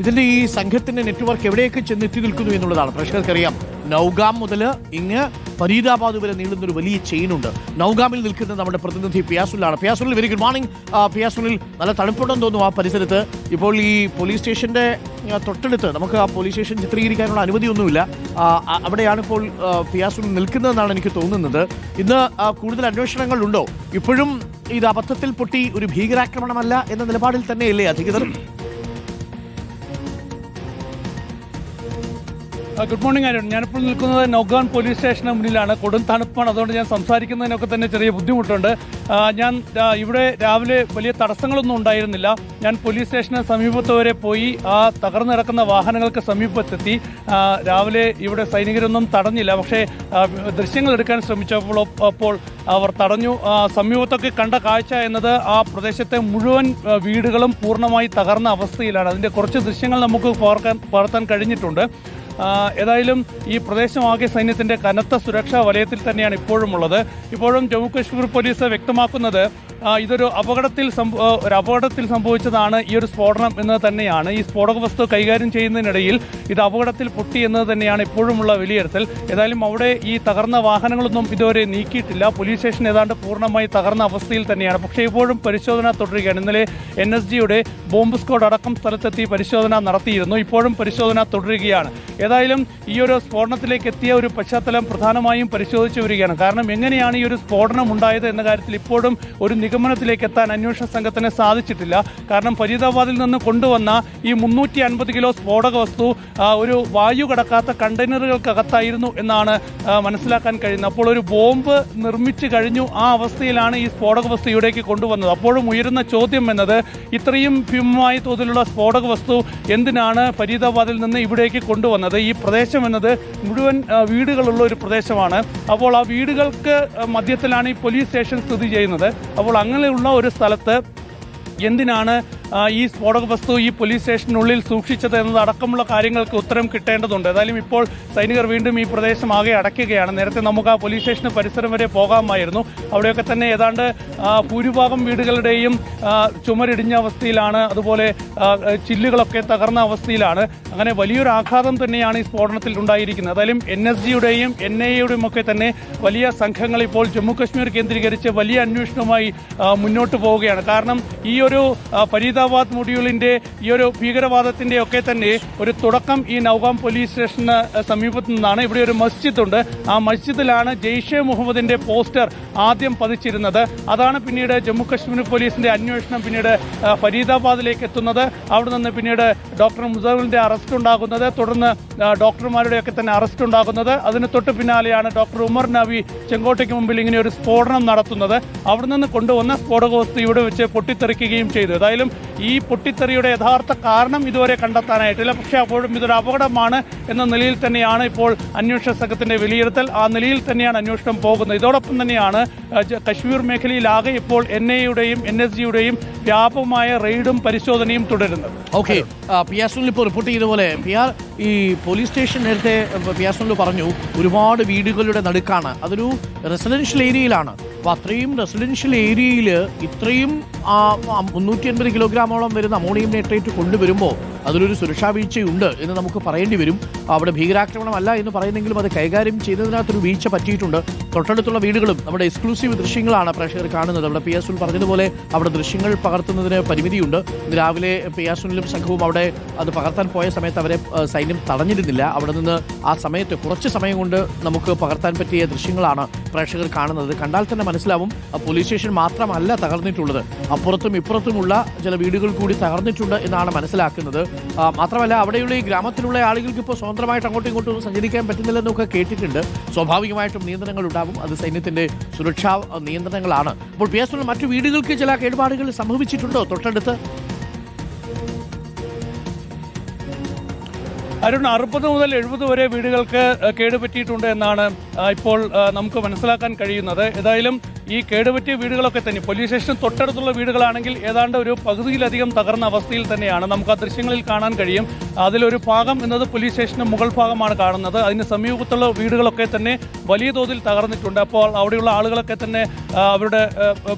ഇതിന്റെ ഈ സംഘത്തിന്റെ നെറ്റ്വർക്ക് എവിടെയൊക്കെ ചെന്നെത്തി നിൽക്കുന്നു എന്നുള്ളതാണ്. പ്രേക്ഷകർക്കറിയാം നൗഗാം മുതൽ ഇങ്ങ് ഫരീദാബാദ് വരെ നീളുന്ന ഒരു വലിയ ചെയിൻ ഉണ്ട്. നൗഗാമിൽ നിൽക്കുന്ന നമ്മുടെ പ്രതിനിധി പിയാസുലാണ് പിയാസുലിൽ വെരി ഗുഡ് മോർണിംഗ് പിയാസുലിൽ നല്ല തണുപ്പുണ്ടെന്ന് തോന്നുന്നു ആ പരിസരത്ത്. ഇപ്പോൾ ഈ പോലീസ് സ്റ്റേഷന്റെ തൊട്ടടുത്ത് നമുക്ക് ആ പോലീസ് സ്റ്റേഷൻ ചിത്രീകരിക്കാനുള്ള അനുമതിയൊന്നുമില്ല. അവിടെയാണ് ഇപ്പോൾ പിയാസുൽ നിൽക്കുന്നതെന്നാണ് എനിക്ക് തോന്നുന്നത്. ഇന്ന് കൂടുതൽ അന്വേഷണങ്ങൾ ഉണ്ടോ? ഇപ്പോഴും ഇത് അബദ്ധത്തിൽ പൊട്ടി ഒരു ഭീകരാക്രമണമല്ല എന്ന നിലപാടിൽ തന്നെയല്ലേ അധികൃതർ? ഗുഡ് മോർണിംഗ് അരുൺ ഞാനിപ്പോൾ നിൽക്കുന്നത് നൗഗാൻ പോലീസ് സ്റ്റേഷന് മുന്നിലാണ്. കൊടും തണുപ്പാണ്. അതുകൊണ്ട് ഞാൻ സംസാരിക്കുന്നതിനൊക്കെ തന്നെ ചെറിയ ബുദ്ധിമുട്ടുണ്ട്. ഞാൻ ഇവിടെ രാവിലെ വലിയ തടസ്സങ്ങളൊന്നും ഉണ്ടായിരുന്നില്ല. ഞാൻ പോലീസ് സ്റ്റേഷന് സമീപത്ത് വരെ പോയി ആ തകർന്നു കിടക്കുന്ന വാഹനങ്ങൾക്ക് സമീപത്തെത്തി. രാവിലെ ഇവിടെ സൈനികരൊന്നും തടഞ്ഞില്ല. പക്ഷേ ദൃശ്യങ്ങൾ എടുക്കാൻ ശ്രമിച്ചപ്പോൾ അപ്പോൾ അവർ തടഞ്ഞു. സമീപത്തൊക്കെ കണ്ട കാഴ്ച എന്നത് ആ പ്രദേശത്തെ മുഴുവൻ വീടുകളും പൂർണമായി തകർന്ന അവസ്ഥയിലാണ്. അതിന്റെ കുറച്ച് ദൃശ്യങ്ങൾ നമുക്ക് പകർക്കാൻ പകർത്താൻ കഴിഞ്ഞിട്ടുണ്ട്. ഏതായാലും ഈ പ്രദേശമാകെ സൈന്യത്തിന്റെ കനത്ത സുരക്ഷാ വലയത്തിൽ തന്നെയാണ് ഇപ്പോഴും ഉള്ളത് ഇപ്പോഴും ജമ്മു കശ്മീർ പോലീസ് വ്യക്തമാക്കുന്നത് ഇതൊരു അപകടത്തിൽ ഒരു അപകടത്തിൽ സംഭവിച്ചതാണ് ഈ ഒരു സ്ഫോടനം എന്ന് തന്നെയാണ്. ഈ സ്ഫോടക വസ്തു കൈകാര്യം ചെയ്യുന്നതിനിടയിൽ ഇത് അപകടത്തിൽ പൊട്ടി എന്നത് തന്നെയാണ് ഇപ്പോഴുമുള്ള വിലയിരുത്തൽ. ഏതായാലും അവിടെ ഈ തകർന്ന വാഹനങ്ങളൊന്നും ഇതുവരെ നീക്കിയിട്ടില്ല. പോലീസ് സ്റ്റേഷൻ ഏതാണ്ട് പൂർണമായി തകർന്ന അവസ്ഥയിൽ തന്നെയാണ്. പക്ഷേ ഇപ്പോഴും പരിശോധന തുടരുകയാണ്. ഇന്നലെ എൻ എസ് ജിയുടെ ബോംബ് സ്ക്വാഡ് അടക്കം സ്ഥലത്തെത്തി പരിശോധന നടത്തിയിരുന്നു. ഇപ്പോഴും പരിശോധന തുടരുകയാണ്. ഏതായാലും ഈ ഒരു സ്ഫോടനത്തിലേക്ക് എത്തിയ ഒരു പശ്ചാത്തലം പ്രധാനമായും പരിശോധിച്ചു വരികയാണ്. കാരണം എങ്ങനെയാണ് ഈ ഒരു സ്ഫോടനം ഉണ്ടായത് എന്ന കാര്യത്തിൽ ഇപ്പോഴും ഒരു നിഗമനത്തിലേക്ക് എത്താൻ അന്വേഷണ സംഘത്തിന് സാധിച്ചിട്ടില്ല. കാരണം ഫരീദാബാദിൽ നിന്ന് കൊണ്ടുവന്ന ഈ മുന്നൂറ്റി അൻപത് കിലോ സ്ഫോടക വസ്തു ഒരു വായു കടക്കാത്ത കണ്ടെയ്നറുകൾക്കകത്തായിരുന്നു എന്നാണ് മനസ്സിലാക്കാൻ കഴിയുന്നത്. അപ്പോൾ ഒരു ബോംബ് നിർമ്മിച്ചു കഴിഞ്ഞു. ആ അവസ്ഥയിലാണ് ഈ സ്ഫോടക വസ്തു ഇവിടേക്ക് കൊണ്ടുവന്നത്. അപ്പോഴും ഉയരുന്ന ചോദ്യം എന്നത് ഇത്രയും ഭീമമായ തോതിലുള്ള സ്ഫോടക വസ്തു എന്തിനാണ് ഫരീദാബാദിൽ നിന്ന് ഇവിടേക്ക് കൊണ്ടുവന്നത്? ഈ പ്രദേശം എന്നത് മുഴുവൻ വീടുകളുള്ള ഒരു പ്രദേശമാണ്. അപ്പോൾ ആ വീടുകൾക്ക് മധ്യത്തിലാണ് ഈ പോലീസ് സ്റ്റേഷൻ സ്ഥിതി ചെയ്യുന്നത്. അപ്പോൾ അങ്ങനെയുള്ള ഒരു സ്ഥലത്ത് എന്തിനാണ് ഈ സ്ഫോടക വസ്തു ഈ പോലീസ് സ്റ്റേഷനുള്ളിൽ സൂക്ഷിച്ചത് എന്നത് അടക്കമുള്ള കാര്യങ്ങൾക്ക് ഉത്തരം കിട്ടേണ്ടതുണ്ട്. ഏതായാലും ഇപ്പോൾ സൈനികർ വീണ്ടും ഈ പ്രദേശം ആകെ അടയ്ക്കുകയാണ്. നേരത്തെ നമുക്ക് ആ പോലീസ് സ്റ്റേഷന് പരിസരം വരെ പോകാമായിരുന്നു. അവിടെയൊക്കെ തന്നെ ഏതാണ്ട് ഭൂരിഭാഗം വീടുകളുടെയും ചുമരിടിഞ്ഞ അവസ്ഥയിലാണ്. അതുപോലെ ചില്ലുകളൊക്കെ തകർന്ന അവസ്ഥയിലാണ്. അങ്ങനെ വലിയൊരു ആഘാതം തന്നെയാണ് ഈ സ്ഫോടനത്തിൽ ഉണ്ടായിരിക്കുന്നത്. ഏതായാലും എൻ എസ് ജിയുടെയും എൻ ഐ എയുടെയും ഒക്കെ തന്നെ വലിയ സംഘങ്ങൾ ഇപ്പോൾ ജമ്മു കശ്മീർ കേന്ദ്രീകരിച്ച് വലിയ അന്വേഷണവുമായി മുന്നോട്ട് പോവുകയാണ്. കാരണം ഈ ഒരു ആ, ഫരീദാബാദ് മൊഡ്യൂളിന്റെ ഈ ഒരു ഭീകരവാദത്തിന്റെ ഒക്കെ തന്നെ ഒരു തുടക്കം ഈ നൌഗാം പോലീസ് സ്റ്റേഷന് സമീപത്തു നിന്നാണ്. ഇവിടെ ഒരു മസ്ജിദ് ഉണ്ട് ആ മസ്ജിദിലാണ് ജെയ്ഷെ മുഹമ്മദിന്റെ പോസ്റ്റർ ആദ്യം പതിച്ചിരുന്നത്. അതാണ് പിന്നീട് ജമ്മു കശ്മീർ പോലീസിന്റെ അന്വേഷണം പിന്നീട് ഫരീദാബാദിലേക്ക് എത്തുന്നത്. അവിടെ നിന്ന് പിന്നീട് ഡോക്ടർ മുസൈലിന്റെ അറസ്റ്റ് ഉണ്ടാകുന്നത്. തുടർന്ന് ഡോക്ടർമാരുടെ ഒക്കെ തന്നെ അറസ്റ്റ് ഉണ്ടാകുന്നത്. അതിന് തൊട്ട് പിന്നാലെയാണ് ഡോക്ടർ ഉമർ നബി ചെങ്കോട്ടയ്ക്ക് മുമ്പിൽ ഇങ്ങനെ ഒരു സ്ഫോടനം നടത്തുന്നത്. അവിടെ നിന്ന് കൊണ്ടുവന്ന സ്ഫോടക വസ്തു ഇവിടെ വെച്ച് പൊട്ടിത്തെറിക്കുകയും ചെയ്തു. ഏതായാലും ഈ പൊട്ടിത്തെറിയുടെ യഥാർത്ഥ കാരണം ഇതുവരെ കണ്ടെത്താനായിട്ടില്ല. പക്ഷേ അപ്പോഴും ഇതൊരു അപകടമാണ് എന്ന നിലയിൽ തന്നെയാണ് ഇപ്പോൾ അന്വേഷണ സംഘത്തിന്റെ വിലയിരുത്തൽ. ആ നിലയിൽ തന്നെയാണ് അന്വേഷണം പോകുന്നത്. ഇതോടൊപ്പം തന്നെയാണ് കശ്മീർ മേഖലയിലാകെ ഇപ്പോൾ എൻ ഐയുടെയും എൻ എസ് ജിയുടെയും വ്യാപകമായ റെയ്ഡും പരിശോധനയും തുടരുന്നത്. ഓക്കെ പിയാസുനിൽ ഇപ്പോൾ റിപ്പോർട്ട് ചെയ്ത പോലെ പിയാർ ഈ പോലീസ് സ്റ്റേഷൻ നേരത്തെ പിയാസുനിൽ പറഞ്ഞു ഒരുപാട് വീടുകളുടെ നടുക്കാണ്. അതൊരു റെസിഡൻഷ്യൽ ഏരിയയിലാണ് അപ്പോൾ അത്രയും റെസിഡൻഷ്യൽ ഏരിയയിൽ ഇത്രയും മുന്നൂറ്റി അൻപത് കിലോഗ്രാമോളം വരുന്ന അമോണിയം നൈട്രേറ്റ് കൊണ്ടുവരുമ്പോൾ അതിലൊരു സുരക്ഷാ വീഴ്ചയുണ്ട് എന്ന് നമുക്ക് പറയേണ്ടി വരും. അവിടെ ഭീകരാക്രമണമല്ല എന്ന് പറയുന്നെങ്കിലും അത് കൈകാര്യം ചെയ്യുന്നതിനകത്തൊരു വീഴ്ച പറ്റിയിട്ടുണ്ട്. തൊട്ടടുത്തുള്ള വീടുകളും നമ്മുടെ എക്സ്ക്ലൂസീവ് ദൃശ്യങ്ങളാണ് പ്രേക്ഷകർ കാണുന്നത്. അവിടെ പി എസ് പറഞ്ഞതുപോലെ അവിടെ ദൃശ്യങ്ങൾ പകർത്തുന്നതിന് പരിമിതിയുണ്ട്. രാവിലെ പി എസുനിലും സംഘവും അവിടെ അത് പകർത്താൻ പോയ സമയത്ത് അവരെ സൈന്യം തടഞ്ഞിരുന്നില്ല. അവിടെ നിന്ന് ആ സമയത്ത് കുറച്ച് സമയം കൊണ്ട് നമുക്ക് പകർത്താൻ പറ്റിയ ദൃശ്യങ്ങളാണ് പ്രേക്ഷകർ കാണുന്നത് കണ്ടാൽ തന്നെ മനസ്സിലാവും പോലീസ് സ്റ്റേഷൻ മാത്രമല്ല തകർന്നിട്ടുള്ളത്. അപ്പുറത്തും ഇപ്പുറത്തുമുള്ള ചില വീടുകൾ കൂടി തകർന്നിട്ടുണ്ട് എന്നാണ് മനസ്സിലാക്കുന്നത്. മാത്രമല്ല അവിടെയുള്ള ഈ ഗ്രാമത്തിലുള്ള ആളുകൾക്ക് ഇപ്പോൾ സ്വതന്ത്രമായിട്ട് അങ്ങോട്ടും ഇങ്ങോട്ടും സഞ്ചരിക്കാൻ പറ്റുന്നില്ലെന്നൊക്കെ കേട്ടിട്ടുണ്ട്. സ്വാഭാവികമായിട്ടും നിയന്ത്രണങ്ങൾ ഉണ്ടാവും. അത് സൈന്യത്തിന്റെ സുരക്ഷാ നിയന്ത്രണങ്ങളാണ്. അപ്പോൾ പി എസ് മറ്റു വീടുകൾക്ക് ചില കേടുപാടുകൾ സംഭവിച്ചിട്ടുണ്ടോ തൊട്ടടുത്ത്? അരുൺ അറുപത് മുതൽ എഴുപത് വരെ വീടുകൾക്ക് കേടുപറ്റിയിട്ടുണ്ട് എന്നാണ് ഇപ്പോൾ നമുക്ക് മനസ്സിലാക്കാൻ കഴിയുന്നത്. ഏതായാലും ഈ കേടുപറ്റിയ വീടുകളൊക്കെ തന്നെ പോലീസ് സ്റ്റേഷൻ തൊട്ടടുത്തുള്ള വീടുകളാണെങ്കിൽ ഏതാണ്ട് ഒരു പകുതിയിലധികം തകർന്ന അവസ്ഥയിൽ തന്നെയാണ്. നമുക്ക് ആ ദൃശ്യങ്ങളിൽ കാണാൻ കഴിയും. അതിലൊരു ഭാഗം എന്നത് പോലീസ് സ്റ്റേഷന്റെ മുകൾ ഭാഗമാണ് കാണുന്നത്. അതിന് സമീപത്തുള്ള വീടുകളൊക്കെ തന്നെ വലിയ തോതിൽ തകർന്നിട്ടുണ്ട്. അപ്പോൾ അവിടെയുള്ള ആളുകളൊക്കെ തന്നെ അവരുടെ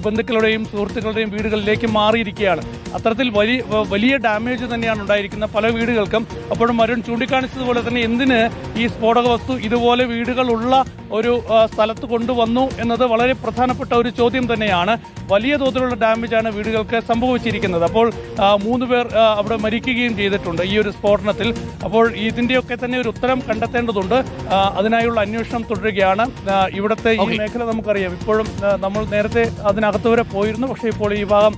ബന്ധുക്കളുടെയും സുഹൃത്തുക്കളുടെയും വീടുകളിലേക്ക് മാറിയിരിക്കുകയാണ്. അത്തരത്തിൽ വലിയ വലിയ ഡാമേജ് തന്നെയാണ് ഉണ്ടായിരിക്കുന്ന പല വീടുകൾക്കും. അപ്പോഴും അരുൺ ചൂണ്ടിക്കാണിച്ചതുപോലെ തന്നെ എന്തിന് ഈ സ്ഫോടക വസ്തു ഇതുപോലെ വീടുകളുള്ള ഒരു സ്ഥലത്ത് കൊണ്ടുവന്നു എന്നത് വളരെ പ്രധാനപ്പെട്ട ഒരു ചോദ്യം തന്നെയാണ്. വലിയ തോതിലുള്ള ഡാമേജാണ് വീടുകൾക്ക് സംഭവിച്ചിരിക്കുന്നത്. അപ്പോൾ മൂന്ന് പേർ അവിടെ മരിക്കുകയും ചെയ്തിട്ടുണ്ട് ഈ ഒരു സ്ഫോടനത്തിൽ. അപ്പോൾ ഇതിന്റെയൊക്കെ തന്നെ ഒരു ഉത്തരം കണ്ടെത്തേണ്ടതുണ്ട്. അതിനായുള്ള അന്വേഷണം തുടരുകയാണ്. ഇവിടുത്തെ ഈ മേഖല നമുക്കറിയാം. ഇപ്പോഴും നമ്മൾ നേരത്തെ അതിനകത്ത് വരെ പോയിരുന്നു. പക്ഷേ ഇപ്പോൾ ഈ ഭാഗം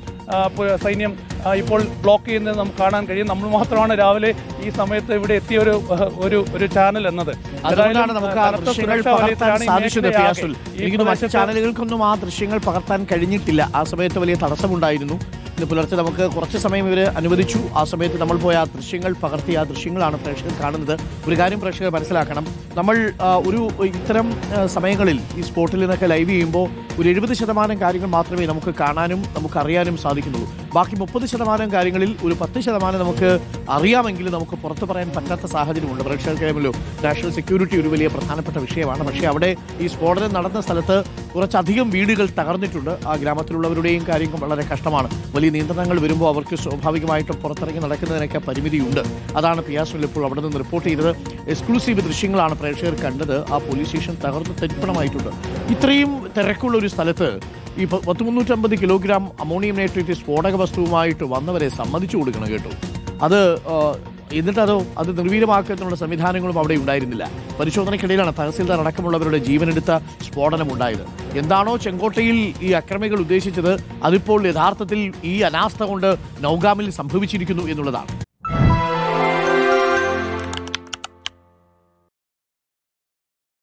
സൈന്യം ഇപ്പോൾ ബ്ലോക്ക് ചെയ്യുന്നത് നമുക്ക് കാണാൻ കഴിയും. നമ്മൾ മാത്രമാണ് രാവിലെ ഈ സമയത്ത് ഇവിടെ എത്തിയ ഒരു ഒരു ഒരു ചാനൽ എന്നത്. അതുകൊണ്ടാണ് നമുക്ക് ആ ദൃശ്യങ്ങൾ പകർത്താൻ സാധിച്ചത് മറ്റു ചാനലുകൾക്കൊന്നും ആ ദൃശ്യങ്ങൾ പകർത്താൻ കഴിഞ്ഞിട്ടില്ല. ആ സമയത്ത് വലിയ തടസ്സമുണ്ടായിരുന്നു. ഇന്ന് പുലർച്ചെ നമുക്ക് കുറച്ച് സമയം ഇവർ അനുവദിച്ചു. ആ സമയത്ത് നമ്മൾ പോയ ആ ദൃശ്യങ്ങൾ പകർത്തി ആ ദൃശ്യങ്ങളാണ് പ്രേക്ഷകർ കാണുന്നത്. ഒരു കാര്യം പ്രേക്ഷകർ മനസ്സിലാക്കണം. നമ്മൾ ഒരു ഇത്തരം സമയങ്ങളിൽ ഈ സ്പോട്ടിൽ നിന്നൊക്കെ ലൈവ് ചെയ്യുമ്പോൾ ഒരു എഴുപത് ശതമാനം കാര്യങ്ങൾ മാത്രമേ നമുക്ക് കാണാനും നമുക്ക് അറിയാനും സാധിക്കുന്നുള്ളൂ. ബാക്കി മുപ്പത് ശതമാനം കാര്യങ്ങളിൽ ഒരു പത്ത് ശതമാനം നമുക്ക് അറിയാമെങ്കിൽ നമുക്ക് പുറത്തു പറയാൻ പറ്റാത്ത സാഹചര്യമുണ്ട്. പ്രേക്ഷകർക്കറിയാമല്ലോ നാഷണൽ സെക്യൂരിറ്റി ഒരു വലിയ പ്രധാനപ്പെട്ട വിഷയമാണ്. പക്ഷേ അവിടെ ഈ സ്ഫോടനം നടന്ന സ്ഥലത്ത് കുറച്ചധികം വീടുകൾ തകർന്നിട്ടുണ്ട്. ആ ഗ്രാമത്തിലുള്ളവരുടെയും കാര്യങ്ങൾ വളരെ കഷ്ടമാണ്. വലിയ നിയന്ത്രണങ്ങൾ വരുമ്പോൾ അവർക്ക് സ്വാഭാവികമായിട്ടും പുറത്തിറങ്ങി നടക്കുന്നതിനൊക്കെ പരിമിതിയുണ്ട്. അതാണ് പിയാസുൽ ഇപ്പോൾ അവിടെ നിന്ന് റിപ്പോർട്ട് ചെയ്തത്. എക്സ്ക്ലൂസീവ് ദൃശ്യങ്ങളാണ് പ്രേക്ഷകർ കണ്ടത്. ആ പോലീസ് സ്റ്റേഷൻ തകർന്ന് തരിപ്പണമായിട്ടുണ്ട് ഇത്രയും തിരക്കുള്ള ഒരു സ്ഥലത്ത് ഈ പത്ത് മുന്നൂറ്റമ്പത് കിലോഗ്രാം അമോണിയം നൈട്രേറ്റ് സ്ഫോടക വസ്തുവുമായിട്ട് വന്നവരെ സമ്മതിച്ചു കൊടുക്കണം കേട്ടോ. അത് എന്നിട്ടതോ അത് നിർവീര്യമാക്കുന്നതിനുള്ള സംവിധാനങ്ങളും അവിടെ ഉണ്ടായിരുന്നില്ല. പരിശോധനയ്ക്കിടയിലാണ് തഹസീൽദാർ അടക്കമുള്ളവരുടെ ജീവനെടുത്ത സ്ഫോടനം ഉണ്ടായത്. എന്താണോ ചെങ്കോട്ടയിൽ ഈ അക്രമികൾ ഉദ്ദേശിച്ചത് അതിപ്പോൾ യഥാർത്ഥത്തിൽ ഈ അനാസ്ഥ കൊണ്ട് നൗഗാമിൽ സംഭവിച്ചിരിക്കുന്നു എന്നുള്ളതാണ്.